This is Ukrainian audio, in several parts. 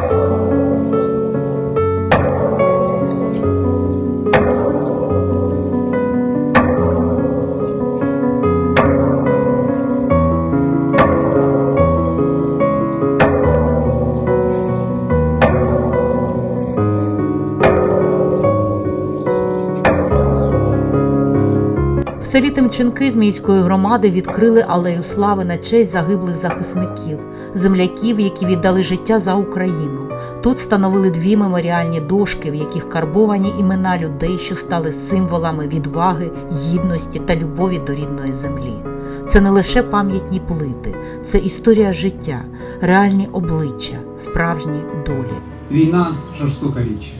Thank you. В селі Тимченки з міської громади відкрили алею слави на честь загиблих захисників, земляків, які віддали життя за Україну. Тут встановили дві меморіальні дошки, в яких карбовані імена людей, що стали символами відваги, гідності та любові до рідної землі. Це не лише пам'ятні плити, це історія життя, реальні обличчя, справжні долі. Війна жорстока річ,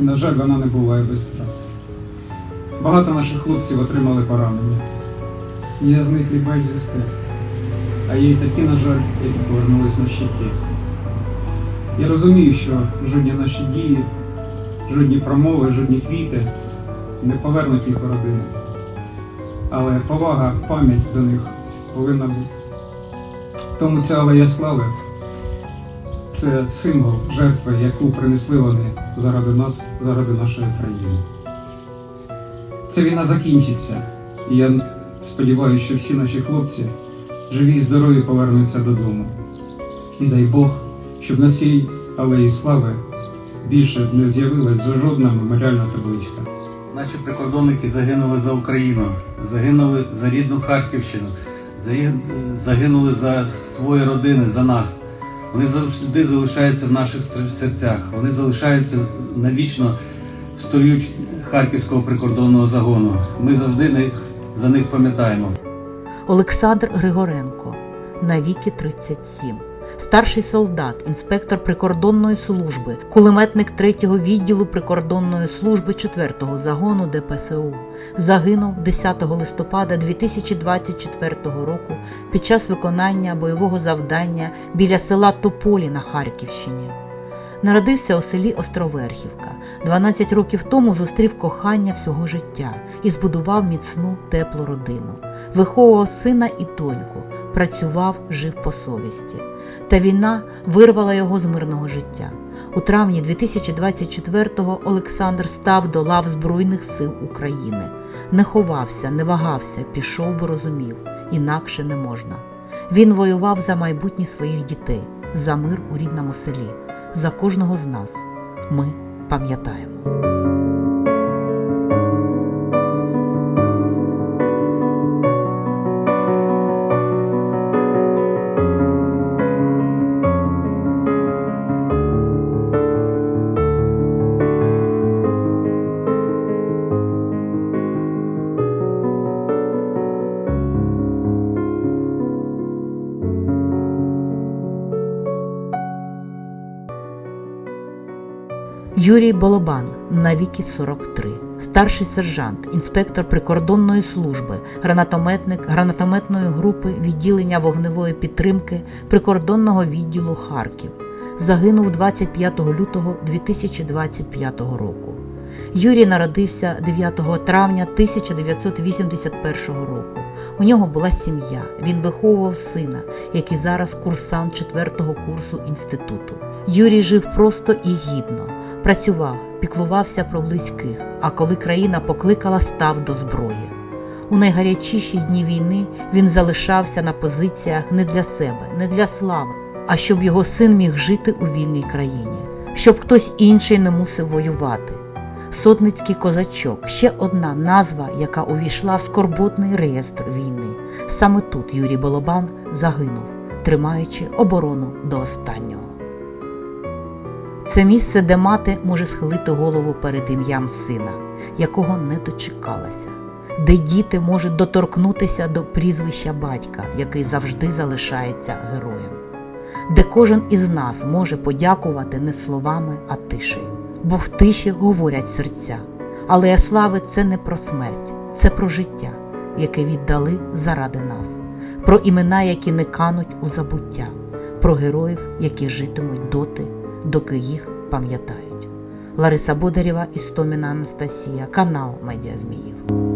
і, на жаль, вона не буває без втрат. Багато наших хлопців отримали поранення. Є з них і безвісти, а є й такі, на жаль, які повернулись на щиті. Я розумію, що жодні наші дії, жодні промови, жодні квіти не повернуть їх у родини. Але повага, пам'ять до них повинна бути. Тому ця алея слави це символ жертви, яку принесли вони заради нас, заради нашої країни. Ця війна закінчиться, і я сподіваюся, що всі наші хлопці живі і здорові повернуться додому. І дай Бог, щоб на цій алеї слави більше не з'явилась жодна меморіальна табличка. Наші прикордонники загинули за Україну, загинули за рідну Харківщину, загинули за свої родини, за нас. Вони завжди залишаються в наших серцях. Вони залишаються навічно в Харківського прикордонного загону. Ми завжди за них пам'ятаємо. Олександр Григоренко на віки 37. Старший солдат, інспектор прикордонної служби, кулеметник 3-го відділу прикордонної служби 4-го загону ДПСУ. Загинув 10 листопада 2024 року під час виконання бойового завдання біля села Тополі на Харківщині. Народився у селі Островерхівка. 12 років тому зустрів кохання всього життя і збудував міцну теплу родину. Виховував сина і доньку, працював, жив по совісті. Та війна вирвала його з мирного життя. У травні 2024-го Олександр став до лав Збройних сил України. Не ховався, не вагався, пішов, бо розумів, інакше не можна. Він воював за майбутнє своїх дітей, за мир у рідному селі, за кожного з нас. Ми пам'ятаємо. Юрій Боломан на віки 43, старший сержант, інспектор прикордонної служби, гранатометник гранатометної групи відділення вогневої підтримки прикордонного відділу Харків. Загинув 25 лютого 2025 року. Юрій народився 9 травня 1981 року. У нього була сім'я. Він виховував сина, який зараз курсант 4 курсу інституту. Юрій жив просто і гідно, працював, піклувався про близьких, а коли країна покликала, став до зброї. У найгарячіші дні війни він залишався на позиціях не для себе, не для слави, а щоб його син міг жити у вільній країні, щоб хтось інший не мусив воювати. Сотницький козачок ще одна назва, яка увійшла в скорботний реєстр війни. Саме тут Юрій Боломан загинув, тримаючи оборону до останнього. Це місце, де мати може схилити голову перед ім'ям сина, якого не дочекалася, де діти можуть доторкнутися до прізвища батька, який завжди залишається героєм, де кожен із нас може подякувати не словами, а тишею. Бо в тиші говорять серця. Алея слави це не про смерть, це про життя, яке віддали заради нас, про імена, які не кануть у забуття, про героїв, які житимуть доти, доки їх пам'ятають. Лариса Бодарєва, Істоміна Анастасія, канал Медіа Зміїв.